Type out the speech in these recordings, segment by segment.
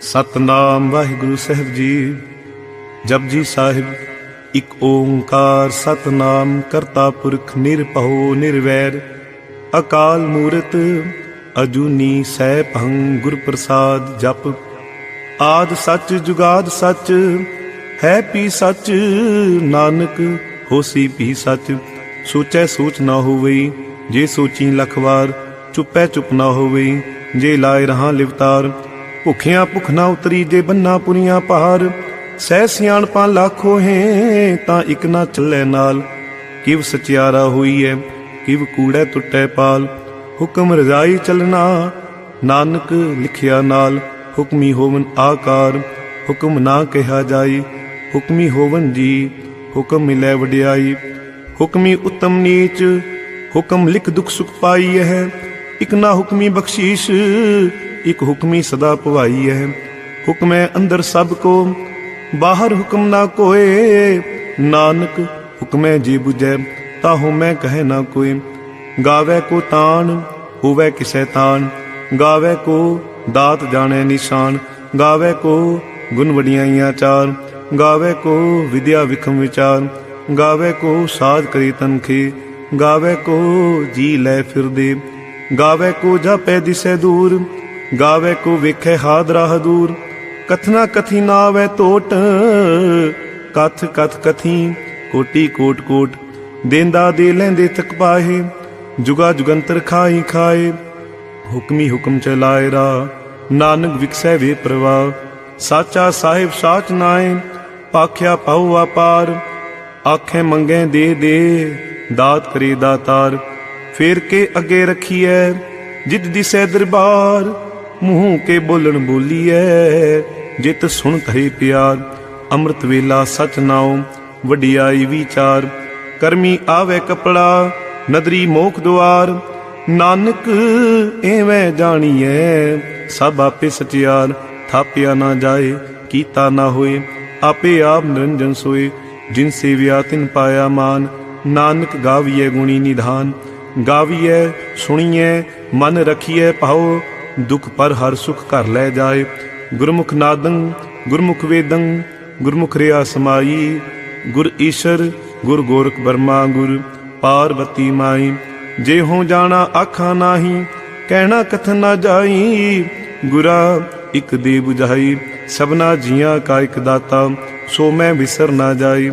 ਸਤਨਾਮ ਵਾਹਿਗੁਰੂ ਸਾਹਿਬ ਜੀ ਜਪਜੀ ਸਾਹਿਬ, ਇਕ ਓੰਕਾਰ ਸਤਨਾਮ ਕਰਤਾ ਪੁਰਖ ਨਿਰਭਉ ਨਿਰਵੈਰ, ਅਕਾਲ ਮੂਰਤ ਅਜੂਨੀ ਸੈਭੰ ਗੁਰ ਪ੍ਰਸਾਦ ਜਪ। ਆਦ ਸੱਚ ਜੁਗਾਦ ਸੱਚ, ਹੈ ਪੀ ਸੱਚ, ਨਾਨਕ ਹੋਸੀ ਪੀ ਸੱਚ। ਸੋਚੈ ਸੋਚ ਨਾ ਹੋਵਈ ਜੇ ਸੋਚੀ ਲਖਵਾਰ, ਚੁੱਪੈ ਚੁੱਪ ਨਾ ਹੋਵਈ ਜੇ ਲਾਇ ਰਹਾ ਲਿਵਤਾਰ ਭੁਖਿਆਂ ਭੁਖ ਨਾ ਉਤਰੀ ਜੇ ਬੰਨਾ ਪੁਰੀਆਂ ਭਾਰ ਸਹਿ ਸਿਆਣਪਾਂ ਲੱਖੋ ਹੈ ਤਾਂ ਇਕ ਨਾ ਚੱਲੇ ਨਾਲ। ਕਿਵ ਸਚਿਆਰਾ ਹੋਈ ਐ ਕਿਵ ਕੂੜੈ ਟੁੱਟੈ ਪਾਲ। ਹੁਕਮ ਰਜ਼ਾਈ ਚਲਣਾ, ਨਾਨਕ ਲਿਖਿਆ ਨਾਲ। ਹੁਕਮੀ ਹੋਵਨ ਆਕਾਰ, ਹੁਕਮ ਨਾ ਕਿਹਾ ਜਾਈ। ਹੁਕਮੀ ਹੋਵਨ ਜੀ, ਹੁਕਮ ਮਿਲੈ ਵਡਿਆਈ। ਹੁਕਮੀ ਉਤਮ ਨੀਚ, ਹੁਕਮ ਲਿਖ ਦੁਖ ਸੁਖ ਪਾਈ ਹੈ ਇਕ ਨਾ ਹੁਕਮੀ ਬਖਸ਼ੀਸ਼ ਇਕ ਹੁਕਮੀ ਸਦਾ ਭਵਾਈ ਹੈ। ਹੁਕਮੈ ਅੰਦਰ ਸਭ ਕੋ, ਬਾਹਰ ਹੁਕਮ ਨਾ ਕੋਏ। ਨਾਨਕ, ਹੁਕਮੈ ਜੀ 부ਜੈ ਤਾਹੂ ਮੈਂ ਕਹੈ ਨਾ ਕੋਈ ਗਾਵੇ ਕੋ ਤਾਣ, ਹੋਵੇ ਕਿਸੈ ਤਾਣ ਗਾਵੇ ਕੋ ਦਾਤ ਜਾਣੈ ਨਿਸ਼ਾਨ। ਗਾਵੇ ਕੋ ਗੁਣ ਵਡਿਆਈਆਂ ਚਾਰ। ਗਾਵੇ ਕੋ ਵਿਦਿਆ ਵਿਖਮ ਵਿਚਾਰ। ਗਾਵੇ ਕੋ ਸਾਧ ਕਰੀ ਤਨਖੀ ਗਾਵੇ ਕੋ ਜੀ ਲੈ ਫਿਰਦੇ। ਗਾਵੇ ਕੋ ਜਾਪੈ ਦਿਸੈ ਦੂਰ। ਗਾਵੇ ਕੋ ਵੇਖੈ ਹਾਦਰਾ ਹਦੂਰ ਕਥਨਾ ਕਥੀ ਨਾ ਆਵੈ ਟੋਟ ਕਥ ਕਥ ਕਥੀ ਕੋਟੀ ਕੋਟ ਕੋਟ। ਦੇਂਦਾ ਦੇ ਲੈਂਦੇ ਤਕ ਪਾਹੇ। ਜੁਗਾ ਜੁਗੰਤਰ ਖਾਈ ਖਾਏ। ਹੁਕਮੀ ਹੁਕਮ ਚਲਾਏ ਰਾ। ਨਾਨਕ ਵਿਕਸੈ ਵੇ ਪ੍ਰਵਾਹ ਸਾਚਾ ਸਾਹਿਬ ਸਾਚ ਨਾਏ। ਪਾਖਿਆ ਪਾਉ ਆਪਾਰ ਆਖੇ ਮੰਗੇ ਦੇ ਦੇ। ਦਾਤ ਕਰੇ ਦਾਤਾਰ। ਫੇਰ ਕੇ ਅੱਗੇ ਰਖੀਐ। ਜਿਤ ਦਿਸੈ ਦਰਬਾਰ। ਮੂੰਹ ਕੇ ਬੋਲਣ ਬੋਲੀਐ। ਜਿਤ ਸੁਣ ਤਰੇ ਪਿਆਰ, ਅੰਮ੍ਰਿਤ ਵੇਲਾ ਸਚ ਨਾਉ, ਵਡਿਆਈ ਵਿਚਾਰ। ਕਰਮੀ ਆਵੇ ਕਪੜਾ, ਨਦਰੀ ਮੋਖ ਦੁਆਰ। ਨਾਨਕ ਐਵੇਂ ਜਾਣੀਐ ਸਭ ਆਪੇ ਸਚਿਆਰ। ਥਾਪਿਆ ਨਾ ਜਾਏ, ਕੀਤਾ ਨਾ ਹੋਏ, ਆਪੇ ਆਪ ਨਿਰੰਜਨ ਸੋਏ। ਜਿਨ ਸੇਵਿਆ ਤਿਨ ਪਾਇਆ ਮਾਨ, ਨਾਨਕ ਗਾਵੀਐ ਗੁਣੀ ਨਿਧਾਨ। ਗਾਵੀਐ, ਸੁਣੀਐ, ਮਨ ਰਖੀਐ ਪਾਓ ਦੁਖ ਪਰ ਹਰ ਸੁਖ ਘਰ ਲੈ ਜਾਏ। ਗੁਰਮੁਖ ਨਾਦੰ, ਗੁਰਮੁਖ ਵੇਦੰ, ਗੁਰਮੁਖ ਰਿਆ ਸਮਾਈ। ਗੁਰ ਈਸ਼ਰ, ਗੁਰ ਗੋਰਖ ਬਰਮਾ ਗੁਰ ਪਾਰਵਤੀ ਮਾਈ। ਜੇ ਹੋ ਜਾਣਾ ਆਖਾਂ ਨਾਹੀ, ਕਹਿਣਾ ਕਥਨ ਨਾ ਜਾਈ। ਗੁਰਾ, ਇਕ ਦੇ 부ਝਾਈ ਸਭਨਾ ਜੀਆਂ ਕਾ ਇਕ ਦਾਤਾ, ਸੋ ਮੈਂ ਵਿਸਰ ਨਾ ਜਾਈ।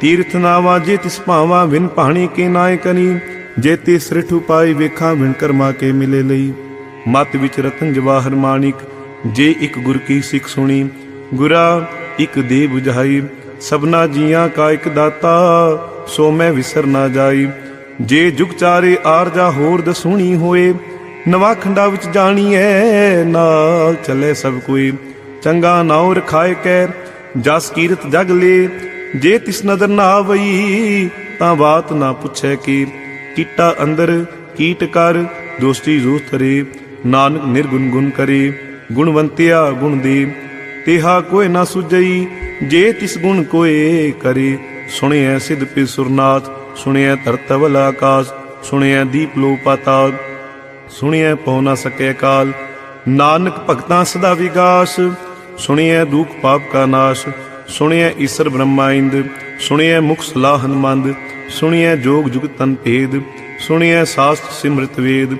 ਤੀਰਥ ਨਾਵਾ ਜੇ ਤਿਸ ਭਾਵਾ, ਵਿਨ ਪਾਣੀ ਕੇ ਨਾਏ ਕਨੀ। ਜੇ ਤੇ ਸ੍ਰਿਠ ਉਪਾਈ ਵੇਖਾਂ ਵਿਣ ਕਰਮਾ ਕੇ ਮਿਲੇ ਲਈ। ਮਤ ਵਿੱਚ ਰਤਨ ਜਵਾਹਰ ਮਾਣਿਕ ਜੇ ਇੱਕ ਗੁਰ ਕੀ ਸਿੱਖ ਸੁਣੀ, ਗੁਰਾ ਇੱਕ ਦੇ 부ਝਾਈ ਸਭਨਾ ਜੀਆਂ ਕਾ ਇਕ ਦਾਤਾ, ਸੋ ਮੈਂ ਵਿਸਰ ਨਾ ਜਾਈ। ਜੇ ਜੁਗ ਚਾਰੇ ਆਰਜਾ ਹੋਰ ਦਸੂਣੀ ਹੋਏ, ਨਵਾ ਖੰਡਾ ਵਿੱਚ ਜਾਣੀਐ, ਨਾਲ ਚੱਲੇ ਸਭ ਕੋਈ। ਚੰਗਾ ਨਾਉ ਰਖਾਏ ਕੈ ਜਸ ਕੀਰਤ ਜਗ ਲੇ, ਜੇ ਤਿਸ ਨਦਰ ਨਾ ਆਵਈ ਤਾਂ ਬਾਤ ਨਾ ਪੁੱਛੈ ਕੀ। ਕੀਟਾ ਅੰਦਰ ਕੀਟ ਕਰ, ਦੋਸਤੀ ਰੂਹ ਤਰੇ ਨਾਨਕ ਨਿਰਗੁਣ ਗੁਣ ਕਰੇ, ਗੁਣਵੰਤਿਆ ਗੁਣ ਦੇ। ਤਿਹਾ ਕੋਇ ਨਾ ਸੁਝਈ, ਜੇ ਤਿਸ ਗੁਣ ਕੋਏ ਕਰੇ। ਸੁਣਿਐ ਸਿਧ ਪੇ ਸੁਰਨਾਥ, ਸੁਣਿਐ ਧਰਤਵਲ ਆਕਾਸ਼, ਸੁਣਿਐ ਦੀਪ ਲੋ ਪਾਤਾਲ ਸੁਣਿਐ ਪਉ ਨਾ ਸਕੈ ਕਾਲ ਨਾਨਕ ਭਗਤਾਂ ਸਦਾ ਵਿਗਾਸ। ਸੁਣਿਐ ਦੁਖ ਪਾਪ ਕਾ ਨਾਸ਼, ਸੁਣਿਐ ਈਸ਼ਰ ਬ੍ਰਹਮਾ ਇੰਦ। ਸੁਣਿਐ ਮੁਖ ਸਲਾਹਨ ਮੰਦ ਸੁਣਿਐ ਜੋਗ ਜੁਗਤ ਤਨ ਭੇਦ। ਸੁਣਿਐ ਸਾਸਤ ਸਿਮਰਤ ਵੇਦ।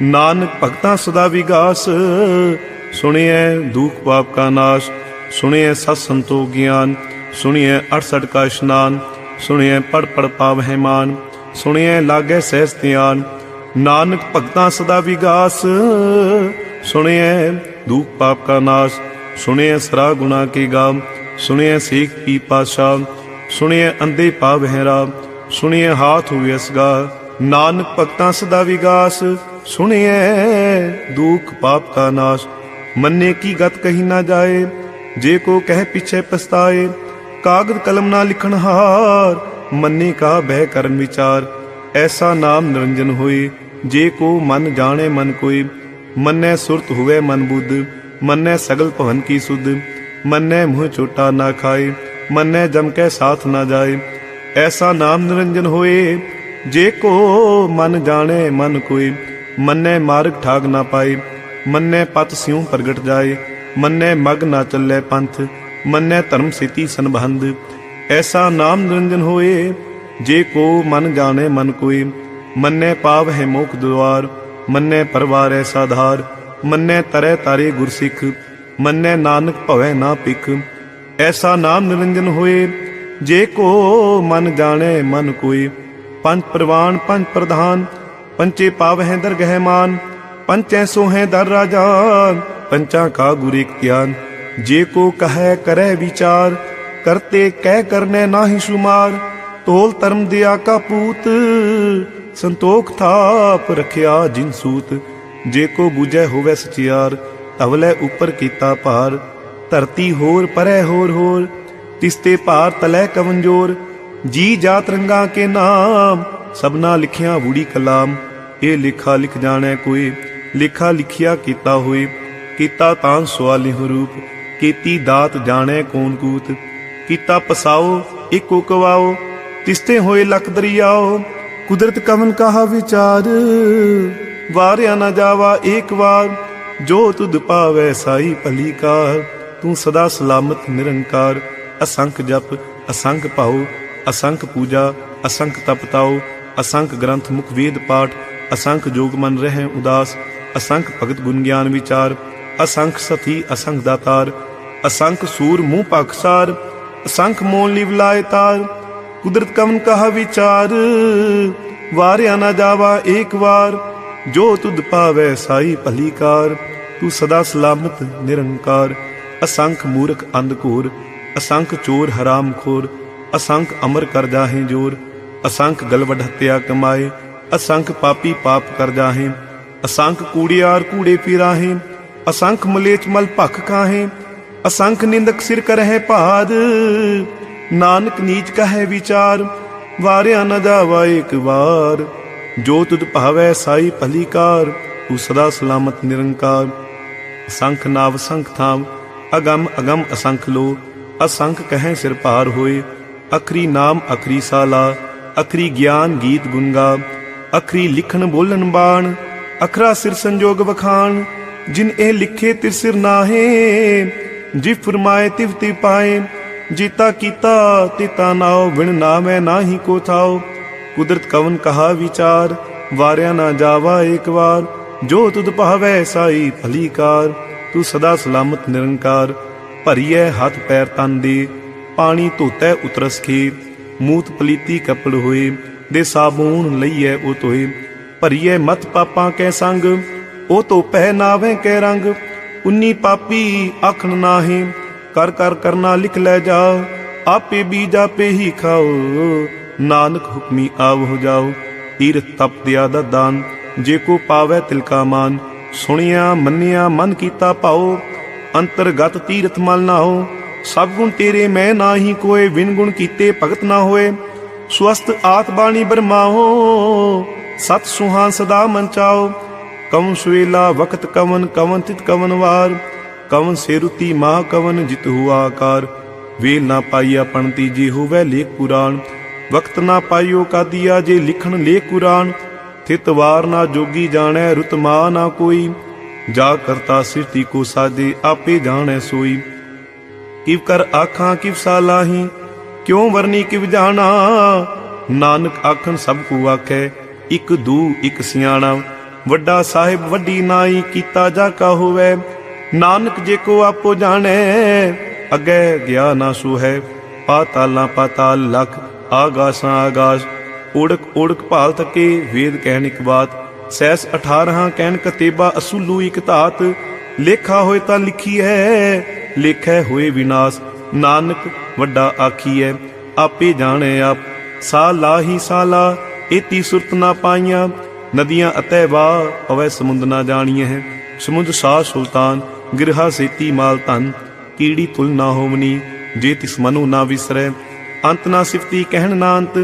ਨਾਨਕ ਭਗਤਾਂ ਸਦਾ ਵਿਗਾਸ, ਸੁਣਿਐ ਦੁਖ ਪਾਪ ਕਾ ਨਾਸ਼, ਸੁਣਿਐ ਸਤ ਸੰਤੋ ਗਿਆਨ, ਸੁਣਿਐ 68 ਕਾ ਇਸ਼ਨਾਨ, ਸੁਣਿਐ ਪੜ ਪੜ ਪਾਵਹਿ ਮਾਨ ਸੁਣਿਐ ਲਾਗੈ ਸਹਿਸ ਧਿਆਨ। ਨਾਨਕ ਭਗਤਾਂ ਸਦਾ ਵਿਗਾਸ, ਸੁਣਿਐ ਦੁਖ ਪਾਪ ਕਾ ਨਾਸ਼, ਸੁਣਿਐ ਸਰਾ ਗੁਨਾ ਕੀ ਗਾਮ, ਸੁਣਿਐ ਸੇਖ ਪੀ ਪਾਸ਼ਾ ਸੁਣਿਐ ਅੰਦੇ ਪਾਵਹਿ ਰਾਮ, ਸੁਣਿਐ ਹਾਥ ਹੋਇ ਅਸਗਾ। ਨਾਨਕ ਭਗਤਾਂ ਸਦਾ ਵਿਗਾਸ ਸੁਣਿਐ ਦੁਖ ਪਾਪ ਕਾ ਨਾਸ਼ ਮੰਨੇ ਕੀ ਗਤ ਕਹੀ ਨਾ ਜਾਏ ਜੇ ਕੋ ਕਹਿ ਪਿਛੇ ਪਛਤਾਏ ਕਾਗਦ ਕਲਮ ਨਾ ਲਿਖਣ ਹਾਰ ਮੰਨੇ ਕਾ ਬਹਿ ਕਰਮ ਵਿਚਾਰ ਐਸਾ ਨਾਮ ਨਿਰੰਜਨ ਹੋਏ ਜੇ ਕੋ ਮਨ ਜਾਣੇ ਮਨ ਕੋਈ ਮੰਨੈ ਸੁਰਤ ਹੋਵੇ ਮਨ ਬੁੱਧ ਮੰਨੈ ਸਗਲ ਭਵਨ ਕੀ ਸੁਧ ਮੰਨੈ ਮੂੰਹ ਚੋਟਾ ਨਾ ਖਾਏ ਮੰਨੈ ਜਮ ਕੇ ਸਾਥ ਨਾ ਜਾਏ ਐਸਾ ਨਾਮ ਨਿਰੰਜਨ ਹੋਏ ਜੇ ਕੋ ਮਨ ਜਾਣੇ ਮਨ ਕੋਈ ਮੰਨੈ ਮਾਰਗ ਠਾਗ ਨਾ ਪਾਏ, ਮੰਨੈ ਪਤ ਸਿਉ ਪ੍ਰਗਟ ਜਾਏ, ਮੰਨੈ ਮਗ ਨਾ ਚੱਲੇ ਪੰਥ, ਮੰਨੈ ਧਰਮ ਸੇਤੀ ਸੰਬੰਧ। ਐਸਾ ਨਾਮ ਨਿਰੰਜਨ ਹੋਏ, ਜੇ ਕੋ ਮਨ ਜਾਣੇ ਮਨ ਕੋਏ, ਮੰਨੈ ਪਾਵ ਹੈ ਮੋਖ ਦੁਆਰ, ਮੰਨੈ ਪਰਵਾਰ ਐਸਾ ਧਾਰ, ਮੰਨੈ ਤਰੈ ਤਾਰੇ ਗੁਰਸਿੱਖ, ਮੰਨੈ ਨਾਨਕ ਭਵੈ ਨਾ ਪਿਖ ਐਸਾ ਨਾਮ ਨਿਰੰਜਨ ਹੋਏ, ਜੇ ਕੋ ਮਨ ਜਾਣੇ ਮਨ ਕੋਏ ਪੰਜ ਪ੍ਰਵਾਨ ਪੰਜ ਪ੍ਰਧਾਨ ਪੰਚੇ ਪਾਵ ਹੈ ਦਰਗਹਿ ਮਾਨ, ਪੰਚੈ ਸੋ ਹੈ ਦਰ ਰਾਜਾਨ, ਪੰਚਾਂ ਕਾ ਗੁਰ ਇਕ ਜੇ ਕੋ ਕਹੈ ਕਰੈ ਵਿਚਾਰ, ਕਰਤੇ ਕਹਿ ਕਰਨੇ ਨਾਹੀ ਸੁਮਾਰ। ਤੋਲ ਧਰਮ ਦਿਆ ਕਾ ਪੂਤ, ਸੰਤੋਖ ਥਾਪ ਰਖਿਆ ਜਿਨ ਸੂਤ। ਜੇ ਕੋ ਬੁਝੈ ਹੋਵੇ ਸਚਿਆਰ ਤਵਲੇ ਉਪਰ ਕੀਤਾ ਭਾਰ। ਧਰਤੀ ਹੋਰ ਪਰੈ ਹੋਰ ਹੋਰ ਤਿਸਤੇ ਭਾਰ ਤਲੈ ਕਮਜ਼ੋਰ ਜੀ ਜਾਤ ਰੰਗਾ ਕੇ ਨਾਮ, ਸਭਨਾ ਲਿਖਿਆ ਬੂੜੀ ਕਲਾਮ। ਇਹ ਲਿਖਾ ਲਿਖ ਜਾਣੈ ਕੋਈ ਲਿਖਾ ਲਿਖਿਆ ਕੀਤਾ ਹੋਏ। ਕੀਤਾ ਤਾਂ ਸਵਾਲੀ ਰੂਪ ਕੀਤੀ ਦਾਤ ਜਾਣੈ ਕੌਣ ਕੂਤ। ਕੀਤਾ ਪਸਾਓ, ਇੱਕੋ ਕਵਾਓ, ਤਿਸਤੇ ਹੋਏ ਲਖ ਦਰਿਆਓ। ਕੁਦਰਤ ਕਵਨ ਕਹਾ ਵਿਚਾਰ, ਵਾਰਿਆ ਨਾ ਜਾਵਾ ਏਕ ਵਾਰ। ਜੋ ਤੁਧ ਪਾਵੈ ਸਾਈ ਭਲੀ ਕਾਰ, ਤੂੰ ਸਦਾ ਸਲਾਮਤ ਨਿਰੰਕਾਰ। ਅਸੰਖ ਜਪ, ਅਸੰਖ ਭਾਉ ਅਸੰਖ ਪੂਜਾ, ਅਸੰਖ ਤਪਤਾਉ ਅਸੰਖ ਗ੍ਰੰਥ ਮੁਖ ਵੇਦ ਪਾਠ, ਅਸੰਖ ਜੋਗ ਮਨ ਰਹਿ ਉਦਾਸ, ਅਸੰਖ ਭਗਤ ਗੁਣ ਗਿਆਨ ਵਿਚਾਰ, ਅਸੰਖ ਸਤੀ ਅਸੰਖ ਦਾਤਾਰ, ਅਸੰਖ ਸੂਰ ਮੂੰਹ ਪਖਸਾਰ ਅਸੰਖ ਮੋਲ ਲਿਵ ਲਾਇ ਤਾਰ, ਕੁਦਰਤ ਕਵਨ ਕਹਾ ਵਿਚਾਰ, ਵਾਰਿਆ ਨਾ ਜਾਵਾ ਏਕ ਵਾਰ, ਜੋ ਤੁਧ ਪਾਵੈ ਸਾਈ ਭਲੀ ਕਾਰ, ਤੂੰ ਸਦਾ ਸਲਾਮਤ ਨਿਰੰਕਾਰ, ਅਸੰਖ ਮੂਰਖ ਅੰਧਕੂਰ ਅਸੰਖ ਚੋਰ ਹਰਾਮ ਖੋਰ ਅਸੰਖ ਅਮਰ ਕਰ ਜਾਹੇ ਜੋਰ, ਅਸੰਖ ਗਲਵਡ ਹੱਤਿਆ ਕਮਾਏ, ਅਸੰਖ ਪਾਪੀ ਪਾਪ ਕਰ ਜਾਹੇ, ਅਸੰਖ ਕੂੜਿਆਰ ਕੂੜੇ ਪੀਰਾਹੇ, ਅਸੰਖ ਮਲੇਚ ਮਲ ਭਖ ਕਾਹੇ ਅਸੰਖ ਨਿੰਦਕ ਸਿਰ ਕਰਹਿ ਭਾਦ, ਨਾਨਕ ਨੀਚ ਕਹੈ ਵਿਚਾਰ, ਵਾਰਿਆ ਨ ਜਾਵਾ ਏਕ ਵਾਰ, ਜੋ ਤੁਧ ਭਾਵੈ ਸਾਈ ਭਲੀਕਾਰ ਤੂੰ ਸਦਾ ਸਲਾਮਤ ਨਿਰੰਕਾਰ। ਅਸੰਖ ਨਾਵ ਸੰਖ ਥਾਮ ਅਗੰਮ ਅਗੰਮ ਅਸੰਖ ਲੋ, ਅਸੰਖ ਕਹੈ ਸਿਰ ਭਾਰ ਹੋਏ ਅਖਰੀ ਨਾਮ ਅਖਰੀ ਸਾਲਾ, ਅਖਰੀ ਗਿਆਨ ਗੀਤ ਗੁੰਗਾ, ਅਖਰੀ ਲਿਖਣ ਬੋਲਣ ਬਾਣ, ਅਖਰਾ ਸਿਰ ਸੰਜੋਗ ਵਖਾਣ, ਜਿਨ ਇਹ ਲਿਖੇ ਤਿਰ ਸਿਰ ਨਾਹੇ ਜੀ ਫਰਮਾਏ ਤਿਵ ਤੀ ਪਾਏ, ਜੀਤਾ ਕੀਤਾ ਤਿਤਾ ਨਾਉ ਵਿਣ ਨਾਮੈ ਨਾਹੀ ਕੋ ਥਾਉ। ਕੁਦਰਤ ਕਵਨ ਕਹਾ ਵਿਚਾਰ, ਵਾਰਿਆ ਨਾ ਜਾਵਾ ਏਕ ਵਾਰ, ਜੋ ਤੁਧ ਭਾਵੈ ਸਾਈ ਭਲੀਕਾਰ, ਤੂੰ ਸਦਾ ਸਲਾਮਤ ਨਿਰੰਕਾਰ, ਭਰੀਐ ਹੱਥ ਪੈਰ ਤਨ ਦੇ। ਪਾਣੀ ਧੋਤੈ ਉਤਰਸ ਖੇ ਮੂਤ ਪਲੀਤੀ ਕਪੜ ਹੋਏ, ਦੇ ਸਾਬੂਨ ਲਈਐ ਉਹ ਤੋਏ ਭਰੀਐ ਮਤ ਪਾਪਾਂ ਕੈ ਸੰਗ, ਉਹ ਤੋ ਪਹਿ ਨਾਵੇਂ ਕੈ ਰੰਗ। ਉਨੀ ਪਾਪੀ ਆਖਣ ਨਾਹੀ, ਕਰ ਕਰ ਕਰਨਾ ਲਿਖ ਲੈ ਜਾਓ ਆਪੇ ਬੀਜ ਆਪੇ ਹੀ ਖਾਓ। ਨਾਨਕ ਹੁਕਮੀ ਆਵ ਹੋ ਜਾਓ ਤੀਰਥ ਤਪ ਦਿਆ ਦਾ ਦਾਨ। ਜੇ ਕੋ ਪਾਵੈ ਤਿਲਕਾ ਮਾਨ, ਸੁਣਿਆ ਮੰਨਿਆ ਮਨ ਕੀਤਾ ਭਾਉ ਅੰਤਰਗਤ ਤੀਰਥ ਮਲ ਨਾ ਹੋ ਸਭ ਗੁਣ ਤੇਰੇ, ਮੈਂ ਨਾਹੀ ਕੋਏ, ਵਿਨ ਗੁਣ ਕੀਤੇ ਭਗਤ ਨਾ ਹੋਏ। ਸਵਸਤ ਆਤ ਬਾਣੀ ਬਰਮਾਓ, ਸਤ ਸੁਹਾਨ ਸਦਾ ਮਨ ਚਾਓ। ਕਵਨ ਸੁਵੇਲਾ ਵਕਤ ਕਵਨ ਕਵਨ ਤਿਤ ਕਵਨ ਵਾਰ। ਕਵਨ ਸੇਰੁਤੀ ਮਾ ਕਵਨ ਜਿਤ ਹੁਆ ਆਕਾਰ। ਵੇਲ ਨਾ ਪਾਈਆ ਪਣਤੀ ਜੇ ਹੋਵੇ ਲੇਖ ਪੁਰਾਣ। ਵਕਤ ਨਾ ਪਾਈਓ ਕਾਦੀਆ ਜੇ ਲਿਖਣ ਲੇਖ ਕੁਰਾਨ। ਥਿਤ ਵਾਰ ਨਾ ਜੋਗੀ ਜਾਣੈ ਰੁਤ ਮਾ ਨਾ ਕੋਈ। ਜਾ ਕਰਤਾ ਸਿਰਤੀ ਕੋ ਸਾਜੇ, ਆਪੇ ਜਾਣੈ ਸੋਈ। ਕਿਵ ਕਰ ਆਖਾਂ ਕਿਵ ਸਾਲਾਹੀ ਕਿਉ ਵਰਨੀ ਕਿਵ ਜਾਣਾ? ਨਾਨਕ ਆਖਣ ਸਭ ਕੋ ਆਖੈ, ਇਕ ਦੂ, ਇਕ ਸਿਆਣਾ। ਵੱਡਾ ਸਾਹਿਬ ਵੱਡੀ ਨਾਈ, ਕੀਤਾ ਜਾ ਕਾ ਹੋਵੇ। ਨਾਨਕ ਜੇ ਕੋ ਆਪੋ ਜਾਣੈ, ਅਗੇ ਗਿਆ ਨਾ ਸੂ ਪਾਤਾਲਾਂ ਪਾਤਾਲ ਲਖ, ਆਗਾਸਾਂ ਆਗਾਸ। ਓੜਕ ਓੜਕ ਭਾਲ ਤਕੇ ਵੇਦ ਕਹਿਣ ਇਕ ਬਾਤ। ਸੈਸ 18 ਕਹਿਣ ਕਤੇਬਾ ਅਸੂਲੂ ਇਕ ਧਾਤ। ਲੇਖਾ ਹੋਏ ਤਾਂ ਲਿਖੀ ਹੈ ਲੇਖੈ ਹੋਏ ਵਿਨਾਸ਼, ਨਾਨਕ ਵੱਡਾ ਆਖੀਐ, ਆਪੇ ਜਾਣੈ ਆਪ। ਸਾ ਲਾਹੀ ਸਾਲਾ ਏਤੀ ਸੁਰਤ ਨਾ ਪਾਈਆਂ। ਨਦੀਆਂ ਅਤੈ ਵਾ ਪਵੈ, ਸਮੁੰਦ ਨਾ ਜਾਣੀਐ। ਹੈ ਸਮੁੰਦ ਸਾ ਸੁਲਤਾਨ, ਗਿਰਹਾ ਸੇਤੀ ਮਾਲ ਧਨ। ਕੀੜੀ ਤੁਲ ਨਾ ਹੋਵਨੀ, ਜੇ ਤਿਸ ਮਨੁ ਨਾ ਵਿਸਰੈ। ਅੰਤ ਨਾ ਸਿਫਤੀ ਕਹਿਣ ਨਾ ਅੰਤ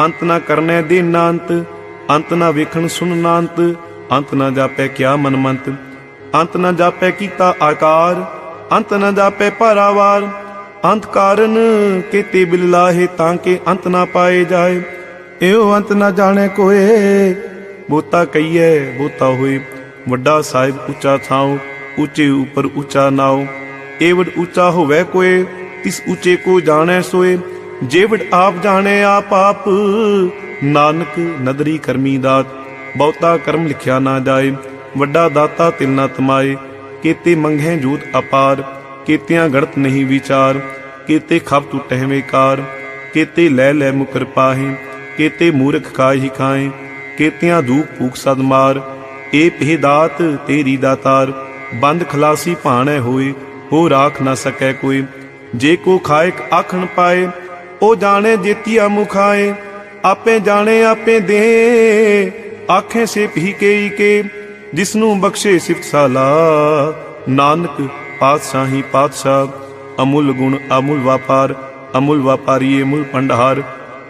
ਅੰਤ ਨਾ ਕਰਨੈ ਦੇ ਨਾ ਅੰਤ ਅੰਤ ਨਾ ਵੇਖਣ ਸੁਣ ਨਾ ਅੰਤ ਅੰਤ ਨਾ ਜਾਪੈ ਕਿਆ ਮਨ ਮੰਤ ਅੰਤ ਨਾ ਜਾਪੈ ਕੀਤਾ ਆਕਾਰ ਅੰਤ ਨਾ ਜਾਪੈ ਭਾਰਾਵਾਰ। ਅੰਤ ਕਾਰਨ ਕੇਤੇ ਬਿਲ ਤਾਂ ਕਿ ਅੰਤ ਨਾ ਪਾਏ ਜਾਏ। ਇਹੋ ਅੰਤ ਨਾ ਜਾਣੇ ਕੋਏ। ਬੋਤਾ ਕਈਐ ਬੋਤਾ ਹੋਏ। ਵੱਡਾ ਸਾਹਿਬ ਉੱਚਾ ਥਾਉ, ਉੱਚੇ ਉਪਰ ਉੱਚਾ ਨਾਉ। ਏਵਡ ਉੱਚਾ ਹੋਵੇ ਕੋਏ, ਤਿਸ ਉੱਚੇ ਕੋ ਜਾਣੈ ਸੋਏ। ਜੇਵੜ ਆਪ ਜਾਣੈ ਆਪ ਆਪ, ਨਾਨਕ ਨਦਰੀ ਕਰਮੀ ਦਾਤ। ਬਹੁਤਾ ਕਰਮ ਲਿਖਿਆ ਨਾ ਜਾਏ, ਵੱਡਾ ਦਾਤਾ ਤਿਲ ਨਾ ਤਮਾਏ। ਕੀਤੇ ਮੰਘੇ ਜੂਤ ਅਪਾਰ, ਕੀਤਿਆਂ ਗੜਤ ਨਹੀਂ ਵਿਚਾਰ, ਕੀਤੇ ਖਬ ਟੁਟਹਿ ਵੇਕਾਰ ਕੀਤੇ ਲੈ ਲੈ ਮੁਕਰ ਪਾਹੇ, ਕੀਤੇ ਮੂਰਖ ਖਾਹੀ ਖਾਏ, ਕੀਤਿਆਂ ਦੂਖ ਭੂਖ ਸਦ ਮਾਰ, ਏ ਪਹਿ ਦਾਤ ਤੇਰੀ ਦਾਤਾਰ, ਬੰਦ ਖਲਾਸੀ ਭਾਣੈ ਹੋਏ, ਹੋ ਰਾਖ ਨਾ ਸਕੈ ਕੋਈ, ਜੇ ਕੋ ਖਾਇਕ ਆਖਣ ਪਾਏ ਉਹ ਜਾਣੇ ਜੇਤੀਆ ਮੁਖਾਏ ਆਪੇ ਜਾਣੇ ਆਪੇ ਦੇ ਆਖੇ ਸੇ ਭੀ ਕੇਈ ਕੇ ਜਿਸਨੂੰ ਬਖਸ਼ੇ ਸਿਫਤ ਸਾਲਾ। ਨਾਨਕ ਪਾਤਸ਼ਾਹੀ ਪਾਤਸ਼ਾਹ, ਅਮੁੱਲ ਗੁਣ ਅਮੁੱਲ ਵਪਾਰ, ਅਮੁੱਲ ਵਪਾਰੀ ਅਮੁੱਲ ਭੰਡਾਰ,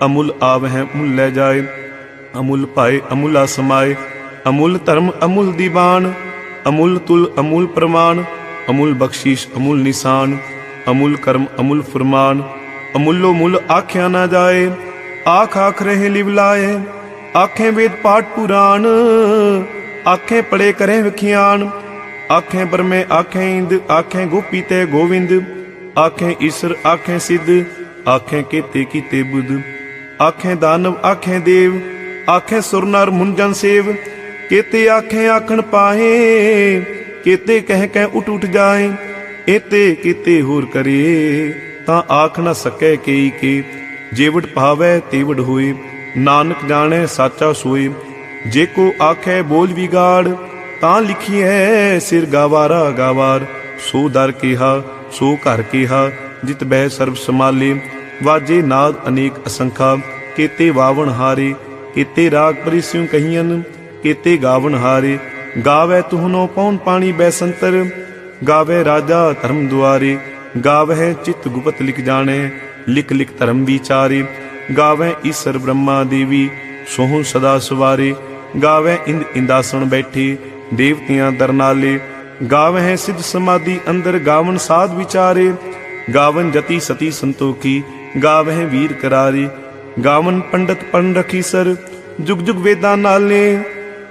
ਅਮੁੱਲ ਆਵਹਿ ਮੁੱਲ ਲੈ ਜਾਏ, ਅਮੁੱਲ ਪਾਏ ਅਮੁੱਲਾ ਸਮਾਏ ਅਮੁੱਲ ਧਰਮ ਅਮੁੱਲ ਦੀਵਾਨ, ਅਮੁੱਲ ਤੁਲ ਅਮੁੱਲ ਪ੍ਰਮਾਣ, ਅਮੁੱਲ ਬਖਸ਼ੀਸ਼ ਅਮੁੱਲ ਨਿਸ਼ਾਨ, ਅਮੁੱਲ ਕਰਮ ਅਮੁੱਲ ਫਰਮਾਨ, ਅਮੁੱਲੋ ਮੁੱਲ ਆਖਿਆ ਨਾ ਜਾਏ, ਆਖ ਆਖ ਰਹੇ ਲਿਵ ਲਾਏ, ਆਖੇ ਵੇਦ ਪਾਠ ਪੁਰਾਣ ਆਖੇ ਪੜੇ ਕਰੇ ਵਿਖਿਆਨ। ਆਖੇ ਬਰਮੇ ਆਖੇ ਇੰਦ, ਆਖੇ ਗੋਪੀ ਤੇ ਗੋਵਿੰਦ। ਆਖੇ ਈਸ਼ਰ, ਆਖੇ ਸਿੱਧ, ਆਖੇ ਕੀਤੇ ਕੀਤੇ ਬੁੱਧ। ਆਖੇ ਦਾਨਵ, ਆਖੇ ਦੇਵ, ਆਖੇ ਸੁਰਨਰ ਮੁੰਜਨ ਸੇਵ। ਕੀਤੇ ਆਖੇ ਆਖਣ ਪਾਹੇ, ਕੀਤੇ ਕਹਿ ਕਹਿ ਉਟ ਉਟ ਜਾਏ। ਇਤੇ ਕੀਤੇ ਹੋਰ ਕਰੇ, ਤਾਂ ਆਖ ਨਾ ਸਕੈ ਕੇਈ ਕੇ। ਜੇਵੜ ਭਾਵੈ ਤੇਵੜ ਹੋਏ, ਨਾਨਕ ਜਾਣੈ ਸਾਚਾ ਸੋਏ। ਜੇ ਕੋ ਆਖੈ ਬੋਲ ਵਿਗਾੜ, ਤਾਂ ਲਿਖੀਐ ਸਿਰ ਗਾਵਾਰਾ ਗਾਵਾਰ। ਸੋ ਦਰ ਕਿਹਾ, ਸੋ ਘਰ ਕਿਹਾ, ਜਿਤ ਬਹਿ ਸਰਬ ਸਮਾਲੇ ਵਾਜੇ ਨਾਦ ਅਨੇਕ ਅਸੰਖਾ, ਕੀਤੇ ਵਾਵਣ ਹਾਰੇ, ਕੀਤੇ ਰਾਗ ਪਰਿਸਿਉ ਕਹੀਨ ਕੀਤੇ ਗਾਵਣ ਹਾਰੇ। ਗਾਵੇ ਤੁਹਨੋ ਪੌਣ ਪਾਣੀ ਬੈਸੰਤਰ, ਗਾਵੇ ਰਾਜਾ ਧਰਮ ਦੁਆਰੇ। ਗਾਵਹਿ ਚਿਤ ਗੁਪਤ ਲਿਖ ਜਾਣੈ, ਲਿਖ ਲਿਖ ਧਰਮ ਵਿਚਾਰੇ। ਗਾਵੇ ਈਸ਼ਰ ਬ੍ਰਹਮਾ ਦੇਵੀ ਸੋਹਣ ਸਦਾ ਸਵਾਰੇ। ਗਾਵੇ ਇੰਦ ਇੰਦਾਸਣ ਬੈਠੀ, ਦੇਵਤਿਆਂ ਦਰਨਾਲੇ ਗਾਵਹਿ ਸਿਧ ਸਮਾਧੀ ਅੰਦਰ ਗਾਵਨ ਸਾਧ ਵਿਚਾਰੇ। ਗਾਵਨ ਜਤੀ ਸਤੀ ਸੰਤੋਖੀ, ਗਾਵਹਿ ਵੀਰ ਕਰਾਰੇ। ਗਾਵਨ ਪੰਡਤ ਪਣ ਰਖੀ ਸਰ, ਜੁਗ ਜੁਗ ਵੇਦਾਂ ਨਾਲੇ।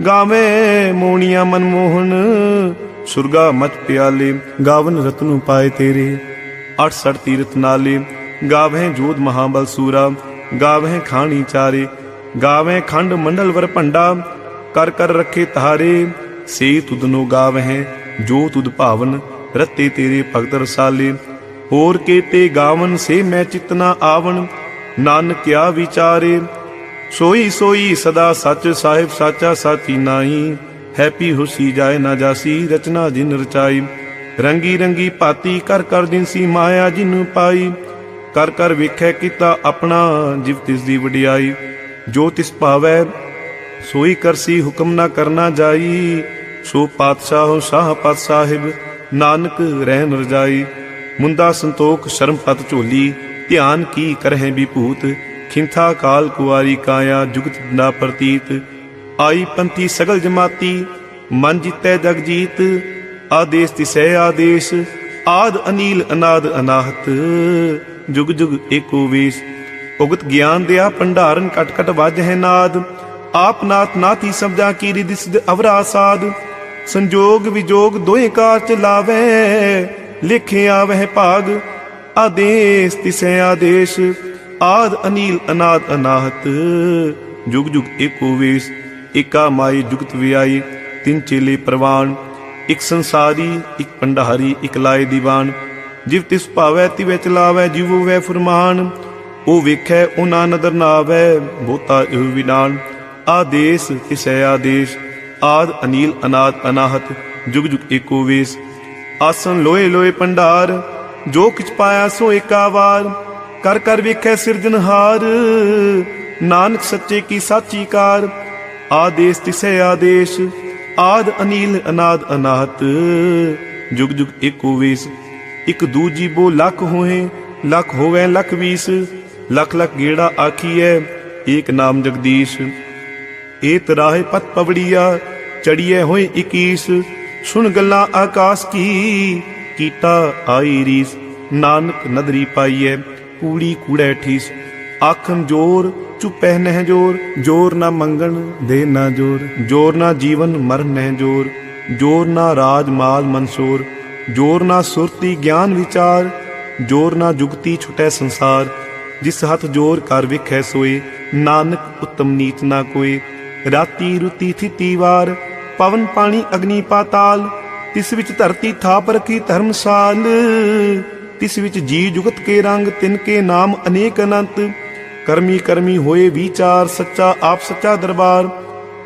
ਗਾਵੇ ਮੋਣੀਆਂ ਮਨਮੋਹਨ ਸੁਰਗਾ ਮਤ ਪਿਆਲੇ। ਗਾਵਨ ਰਤਨੂ ਪਾਏ ਤੇਰੇ 68 ਤੀਰਥ ਨਾਲੇ। ਗਾਵੇ ਜੋਧ ਮਹਾਬਲ ਸੂਰਾ ਗਾਵੇ ਖਾਣੀ ਚਾਰੇ। ਗਾਵੇ ਖੰਡ ਮੰਡਲ ਵਰ ਭੰਡਾ, ਕਰ ਕਰ ਰੱਖੇ ਤਾਰੇ ਸੇ ਤੁਧਨੋ ਗਾਵਹਿ, ਜੋ ਤੁਧ ਭਾਵਨ ਰਤੇ ਤੇਰੇ ਭਗਤ ਰਸਾਲੇ। ਹੋਰ ਕੇਤੇ ਗਾਵਨ ਸੇ ਮੈਂ ਚਿਤਨਾ ਆਵਣ ਨਾਨਕਿਆ ਵਿਚਾਰੇ। ਸੋਈ ਸੋਈ ਸਦਾ ਸੱਚ ਸਾਹਿਬ ਸਾਚਾ ਸਾਚੀ ਨਾਹੀ, ਹੈਪੀ ਹੁਸੀ ਜਾਏ ਨਾ ਜਾਸੀ ਰਚਨਾ ਜਿਨ ਰਚਾਈ। ਰੰਗੀ ਰੰਗੀ ਭਾਤੀ ਕਰ ਕਰ ਜਿਨਸੀ ਮਾਇਆ ਜਿਨ ਪਾਈ। ਕਰ ਕਰ ਵੇਖੈ ਕੀਤਾ ਆਪਣਾ, ਜਿਵ ਤਿਸ ਦੀ ਵਡਿਆਈ। ਜੋ ਤਿਸ ਭਾਵੈ ਸੋਈ ਕਰਸੀ ਹੁਕਮ ਨਾ ਕਰਨਾ ਜਾਈ। ਸੋ ਪਾਤਸ਼ਾਹ ਸ਼ਾਹ ਪਤ ਸਾਹਿਬ, ਨਾਨਕ ਰਹਿਨ ਰਜਾਈ। ਮੁੰਦਾ ਸੰਤੋਖ ਸ਼ਰਮ ਪਤ ਝੋਲੀ, ਧਿਆਨ ਕੀ ਕਰਹਿ ਵਿਭੂਤ। ਖਿੰਥਾ ਕਾਲ ਕੁਵਾਰੀ ਕਾਇਆ, ਜੁਗਤ ਨਾ ਪ੍ਰਤੀਤ। ਆਈ ਪੰਥੀ ਸਗਲ ਜਮਾਤੀ, ਮਨ ਜਿਤੈ ਜਗ ਜੀਤ। ਆਦੇਸ਼ ਤਿਸੈ ਆਦੇਸ਼, ਆਦ ਅਨੀਲ ਅਨਾਦ ਅਨਾਹਤ। ਜੁਗ ਜੁਗ ਏਕੋ ਵੇਸ ਭੁਗਤ ਗਿਆਨ ਦਿਆ, ਭੰਡਾਰਨ ਕਟ ਕਟ ਵਜ ਹੈ ਨਾਦ। ਆਪ ਨਾਥ ਨਾਥੀ ਸਬਦਾ ਕੀ ਰਿਦਿ ਅਵਰਾ ਸਾਧ ਸੰਜੋਗ ਵਿਜੋਗ ਦੋਏ ਕਾਰ ਚ ਲਿਖਿਆ ਵਹਿ ਭਾਗ। ਆਦੇਸ਼ ਤਿਸੈ ਆਦੇਸ਼, ਆਦ ਅਨੀਲ ਅਨਾਦ ਅਨਾਹਤ। ਜੁਗ ਜੁਗ ਏਕੋ ਵੇਸ, ਏਕਾ ਮਾਈ ਜੁਗਤ ਵਿਆਈ ਤਿੰਨ ਚੇਲੇ ਪ੍ਰਵਾਨ। ਇਕ ਸੰਸਾਰੀ, ਇਕ ਪੰਡਾਰੀ ਇਕ ਲਾਏ ਦੀਵਾਨ। ਜਿਵ ਤਿਸ ਭਾਵੈ ਤਿਵੈ ਚਲਾਵੈ, ਜਿਵੋ ਵੈ ਫੁਰਮਾਨ। ਉਹ ਵੇਖੈ ਉਹਨਾਂ ਨਦਰ ਨਾ ਆਵੈ ਬੋਤਾ ਇਹ ਵਿਨਾਨ ਆਦੇਸ਼ ਤਿਸੈ ਆਦੇਸ਼, ਆਦ ਅਨੀਲ ਅਨਾਦ ਅਨਾਹਤ, ਜੁਗ ਜੁਗ ਏਕੋ ਵੇਸ। ਆਸਨ ਲੋਏ ਲੋਏ ਪੰਡਾਰ, ਜੋ ਕਿਛ ਪਾਇਆ ਸੋ ਏਕਾ ਵਾਰ। ਕਰ ਕਰ ਵੇਖੈ ਸਿਰਜਨਹਾਰ ਨਾਨਕ ਸੱਚੇ ਕੀ ਸਾਚੀ ਕਾਰ। ਆਦੇਸ਼ ਤਿਸੈ ਆਦੇਸ਼, ਆਦ ਅਨੀਲ ਅਨਾਦ ਅਨਾਹਤ, ਜੁਗ ਜੁਗ ਏਕੋ ਵੇਸ। ਇਕ ਦੂਜੀ ਬੋ ਲੱਖ ਹੋਏ, ਲੱਖ ਹੋਵੇ ਲੱਖ ਵੀਸ। ਲੱਖ ਲੱਖ ਗੇੜਾ ਆਖੀਐ, ਏਕ ਨਾਮ ਜਗਦੀਸ਼। ਏ ਤਰਾਹੇ ਪਤ ਪਵੜੀਆ ਚੜੀਏ ਹੋਏ 21 ਸੁਣ ਗੱਲਾਂ ਆਕਾਸ਼ ਕੀ ਕੀਤਾ ਆਈ ਰੀਸ। ਨਾਨਕ ਨਦਰੀ ਪਾਈਐ, ਕੂੜੀ ਕੂੜੈ ਠੀਸ। ਆਖਨ ਜੋਰ, ਚੁਪੈ ਨਹਿ ਜੋਰ। ਜੋਰ ਨਾ ਮੰਗਣ, ਦੇ ਨਾ ਜੋਰ। ਜੋਰ ਨਾ ਜੀਵਨ, ਮਰਨ ਨਹਿ ਜੋਰ। ਜੋਰ ਨਾ ਰਾਜ, ਮਾਲ, ਮਨਸੂਰ। ਜੋਰ ਨਾ ਸੁਰਤੀ, ਗਿਆਨ, ਵਿਚਾਰ। ਜੋਰ ਨਾ ਜੁਗਤੀ, ਛੁਟੈ ਸੰਸਾਰ। ਜਿਸ ਹੱਥ ਜੋਰ ਕਰ ਵਿਖੈ ਸੋਏ, ਨਾਨਕ ਉਤਮ ਨੀਚ ਨਾ ਕੋਏ। ਰਾਤੀ ਰੁਤੀ ਥਿਤੀ ਵਾਰ, ਪਵਨ ਪਾਣੀ ਅਗਨੀ ਪਾਤਾਲ। ਤਿਸ ਵਿੱਚ ਧਰਤੀ ਥਾਪ ਰਖੀ ਧਰਮਸਾਲ। ਤਿਸ ਵਿੱਚ ਜੀ ਜੁਗਤ ਕੇ ਰੰਗ, ਤਿਨ ਕੇ ਨਾਮ ਅਨੇਕ ਅਨੰਤ। ਕਰਮੀ ਕਰਮੀ ਹੋਏ ਵਿਚਾਰ, ਸੱਚਾ ਆਪ ਸੱਚਾ ਦਰਬਾਰ।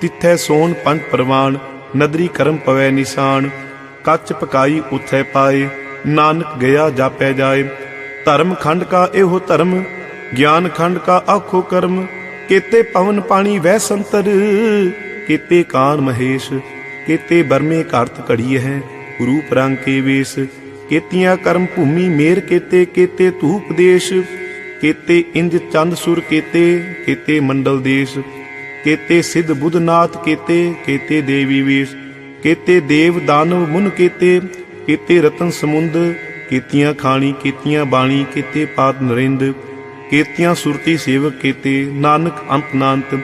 ਤਿੱਥੈ ਸੋਣ ਪੰਜ ਪ੍ਰਵਾਨ ਨਦਰੀ ਕਰਮ ਪਵੈ ਨਿਸ਼ਾਨ। ਕੱਚ ਪਕਾਈ ਉਥੈ ਪਾਏ, ਨਾਨਕ ਗਿਆ ਜਾਪੈ ਜਾਏ। ਧਰਮ ਖੰਡ ਕਾ ਇਹੋ ਧਰਮ ਗਿਆਨ ਖੰਡ ਕਾ ਆਖੋ ਕਰਮ, ਕੀਤੇ ਪਵਨ ਪਾਣੀ ਵਹਿ ਸੰਤਰ, ਕੀਤੇ ਕਾਨ ਮਹੇਸ਼, ਕੀਤੇ ਬਰਮੇ ਘਰਤ ਘੜੀ ਹੈ, ਰੂਪ ਰੰਗ ਕੇ ਵੇਸ, ਕੀਤੀਆਂ ਕਰਮ ਭੂਮੀ ਮੇਰ ਕੀਤੇ ਕੀਤੇ ਧੂਪ ਦੇਸ਼, ਕੀਤੇ ਇੰਜ ਚੰਦ ਸੁਰ ਕੀਤੇ ਕੀਤੇ ਮੰਡਲ ਦੇਸ਼, ਕੀਤੇ ਸਿੱਧ ਬੁੱਧਨਾਥ ਕੀਤੇ ਕੀਤੇ ਦੇਵੀ ਵੇਸ਼, ਕੀਤੇ ਦੇਵ ਦਾਨਵ ਮੁਨ ਕੀਤੇ ਕੀਤੇ ਰਤਨ ਸਮੁੰਦ, ਕੀਤੀਆਂ ਖਾਣੀ, ਕੀਤੀਆਂ ਬਾਣੀ, ਕੀਤੇ ਪਾਤ ਨਰਿੰਦ ਕੀਤੀਆਂ ਸੁਰਤੀ ਸੇਵਕ ਕੀਤੇ, ਨਾਨਕ ਅੰਤ ਨਾਨਤ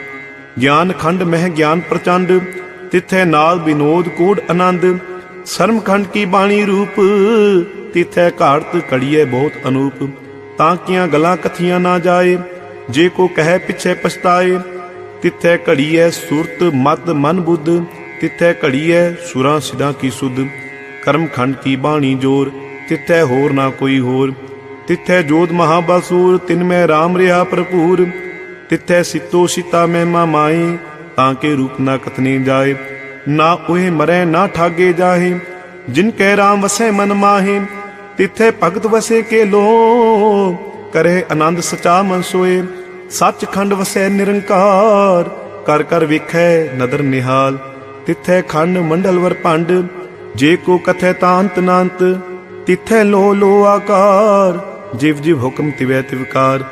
ਗਿਆਨ ਖੰਡ ਮਹਿ ਗਿਆਨ ਪ੍ਰਚੰਡ, ਤਿਥੈ ਨਾਲ ਵਿਨੋਦ ਕੋੜ ਆਨੰਦ, ਸ਼ਰਮ ਖੰਡ ਕੀ ਬਾਣੀ ਰੂਪ, ਤਿਥੈ ਘਾੜਤ ਕੜੀਏ ਬਹੁਤ ਅਨੂਪ, ਤਾਂ ਕੀਆਂ ਗਲਾਂ ਕਥੀਆਂ ਨਾ ਜਾਏ, ਜੇ ਕੋ ਕਹੈ ਪਿਛੇ ਪਛਤਾਏ, ਤਿਥੈ ਘੜੀਐ ਸੁਰਤ ਮਤ ਮਨ ਬੁੱਧ, ਤਿਥੈ ਘੜੀਐ ਸੁਰਾਂ ਸਿਧਾਂ ਕੀ ਸੁਧ, ਕਰਮ ਖੰਡ ਕੀ ਬਾਣੀ ਜੋਰ, ਤਿਥੈ ਹੋਰ ਨਾ ਕੋਈ ਹੋਰ ਤਿਥੈ ਜੋਤ ਮਹਾਬਸੂਰ ਤਿਨ ਮੈਂ RAM ਰਿਹਾ ਭਰਪੂਰ। ਤਿਥੈ ਸਿਤੋ ਸੀਤਾ ਮਹਿਮਾ ਮਾਏ ਤਾਂ ਕੇ ਰੂਪ ਨਾ ਕਥਨੇ ਜਾਏ। ਨਾ ਉਹੇ ਮਰੈ, ਨਾ ਠਾਗੇ ਜਾਹੇ। ਜਿਨ ਕੈ RAM ਵਸੈ ਮਨ ਮਾਹੇ, ਤਿਥੈ ਭਗਤ ਵਸੇ ਕੇ ਲੋ ਕਰੇ ਆਨੰਦ ਸਚਾ ਮਨ ਸੋਏ, ਸੱਚਖੰਡ ਵਸੈ ਨਿਰੰਕਾਰ। ਕਰ ਕਰ ਵੇਖੈ ਨਦਰ ਨਿਹਾਲ, ਤਿਥੈ ਖੰਡ ਮੰਡਲ ਵਰ ਭੰਡ। ਜੇ ਕੋ ਕਥੈ ਤਾਂ ਅੰਤ ਨਾੰਤ, ਤਿਥੈ ਲੋ ਲੋ ਆਕਾਰ। ਜਿਵ ਜਿਵ ਹੁਕਮ ਤਿਵੈ ਤਿਵਕਾਰ